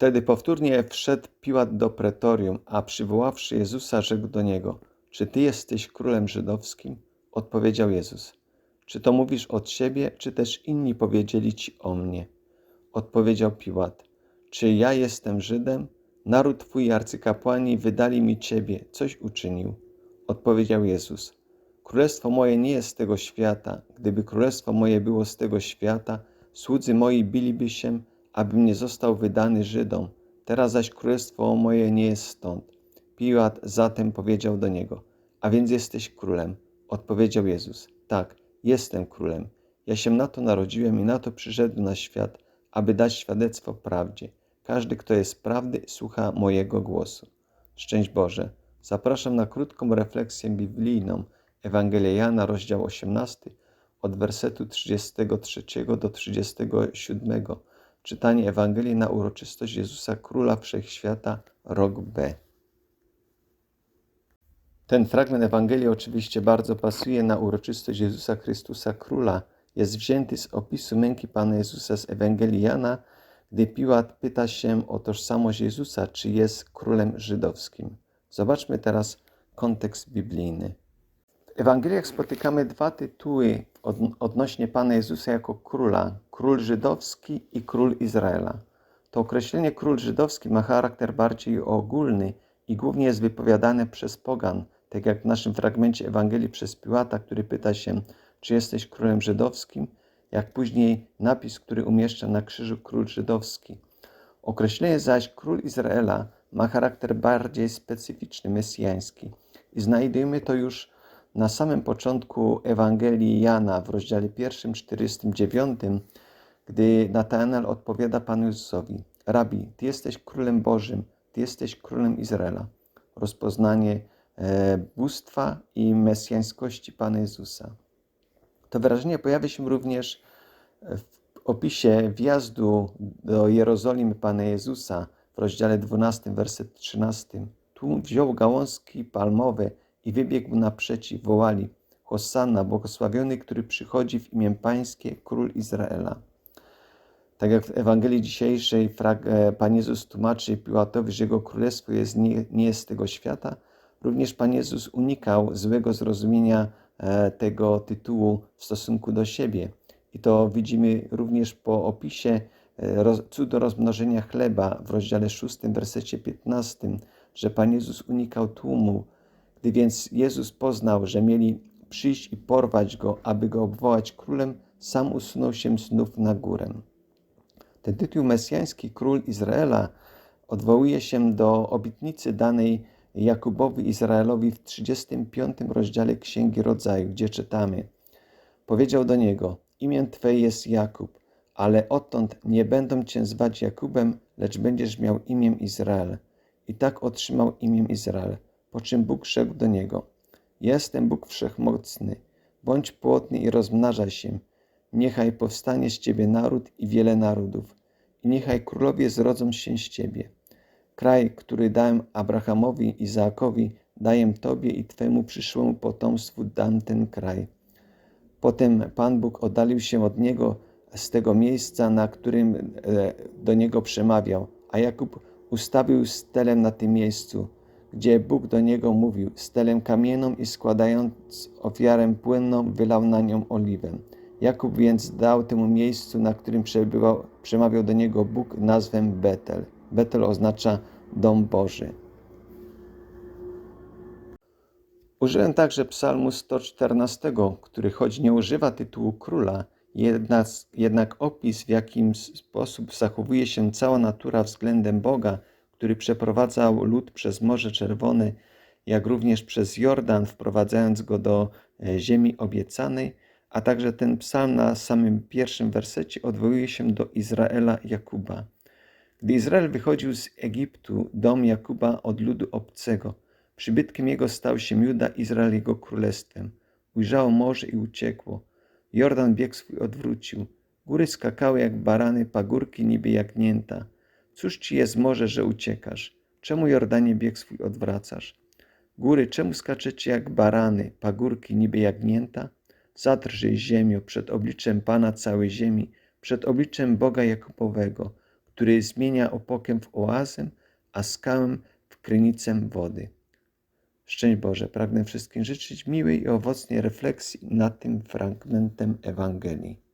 Wtedy powtórnie wszedł Piłat do pretorium, a przywoławszy Jezusa, rzekł do niego: Czy ty jesteś królem żydowskim? Odpowiedział Jezus: Czy to mówisz od siebie, czy też inni powiedzieli ci o mnie? Odpowiedział Piłat: Czy ja jestem Żydem? Naród twój i arcykapłani wydali mi ciebie. Coś uczynił. Odpowiedział Jezus: Królestwo moje nie jest z tego świata. Gdyby królestwo moje było z tego świata, słudzy moi biliby się, abym nie został wydany Żydom. Teraz zaś królestwo moje nie jest stąd. Piłat zatem powiedział do niego: A więc jesteś królem. Odpowiedział Jezus: Tak, jestem królem. Ja się na to narodziłem i na to przyszedłem na świat, aby dać świadectwo prawdzie. Każdy, kto jest prawdy, słucha mojego głosu. Szczęść Boże. Zapraszam na krótką refleksję biblijną. Ewangelia Jana, rozdział 18, od wersetu 33 do 37. Czytanie Ewangelii na uroczystość Jezusa Króla Wszechświata, rok B. Ten fragment Ewangelii oczywiście bardzo pasuje na uroczystość Jezusa Chrystusa Króla. Jest wzięty z opisu męki Pana Jezusa z Ewangelii Jana, gdy Piłat pyta się o tożsamość Jezusa, czy jest królem żydowskim. Zobaczmy teraz kontekst biblijny. W Ewangeliach spotykamy dwa tytuły od, odnośnie Pana Jezusa jako króla: król żydowski i król Izraela. To określenie król żydowski ma charakter bardziej ogólny i głównie jest wypowiadane przez pogan, tak jak w naszym fragmencie Ewangelii przez Piłata, który pyta się, czy jesteś królem żydowskim, jak później napis, który umieszcza na krzyżu król żydowski. Określenie zaś król Izraela ma charakter bardziej specyficzny, mesjański i znajdujemy to już na samym początku Ewangelii Jana w rozdziale 1, 49, gdy Natanael odpowiada Panu Jezusowi: Rabi, Ty jesteś królem Bożym, Ty jesteś królem Izraela. Rozpoznanie e, bóstwa i mesjańskości Pana Jezusa. To wyrażenie pojawia się również w opisie wjazdu do Jerozolimy Pana Jezusa w rozdziale 12, werset 13. Tu wziął gałązki palmowe i wybiegł naprzeciw, wołali Hosanna, błogosławiony, który przychodzi w imię Pańskie, Król Izraela. Tak jak w Ewangelii dzisiejszej e, Pan Jezus tłumaczy Piłatowi, że Jego Królestwo jest, nie, nie jest z tego świata, również Pan Jezus unikał złego zrozumienia e, tego tytułu w stosunku do siebie. I to widzimy również po opisie e, cudu rozmnożenia chleba w rozdziale 6, wersecie 15, że Pan Jezus unikał tłumu, gdy więc Jezus poznał, że mieli przyjść i porwać go, aby go obwołać królem, sam usunął się znów na górę. Ten tytuł mesjański, król Izraela, odwołuje się do obietnicy danej Jakubowi Izraelowi w 35 rozdziale Księgi Rodzaju, gdzie czytamy: Powiedział do niego: Imię Twe jest Jakub, ale odtąd nie będą Cię zwać Jakubem, lecz będziesz miał imię Izrael. I tak otrzymał imię Izrael. Po czym Bóg rzekł do niego: Jestem Bóg wszechmocny, bądź płodny i rozmnażaj się. Niechaj powstanie z ciebie naród i wiele narodów, i niechaj królowie zrodzą się z ciebie. Kraj, który dałem Abrahamowi i Izaakowi, daję tobie i twemu przyszłemu potomstwu dam ten kraj. Potem Pan Bóg oddalił się od niego z tego miejsca, na którym e, do niego przemawiał, a Jakub ustawił stelem na tym miejscu gdzie Bóg do niego mówił, stelę kamienną i składając ofiarę płynną, wylał na nią oliwę. Jakub więc dał temu miejscu, na którym przebywał, przemawiał do niego Bóg, nazwę Betel. Betel oznacza dom Boży. Użyłem także psalmu 114, który choć nie używa tytułu króla, jednak opis, w jakim sposób zachowuje się cała natura względem Boga, który przeprowadzał lud przez Morze Czerwone, jak również przez Jordan, wprowadzając go do e, ziemi obiecanej, a także ten psalm na samym pierwszym wersecie odwołuje się do Izraela Jakuba. Gdy Izrael wychodził z Egiptu, dom Jakuba od ludu obcego, przybytkiem jego stał się Juda, Izrael jego królestwem. Ujrzało morze i uciekło. Jordan bieg swój odwrócił. Góry skakały jak barany, pagórki niby jagnięta. Cóż ci jest morze, że uciekasz? Czemu Jordanie bieg swój odwracasz? Góry, czemu skaczecie jak barany, pagórki niby jagnięta? Zadrżyj ziemio przed obliczem Pana całej ziemi, przed obliczem Boga Jakubowego, który zmienia opokę w oazę, a skałę w krynicę wody. Szczęść Boże, pragnę wszystkim życzyć miłej i owocnej refleksji nad tym fragmentem Ewangelii.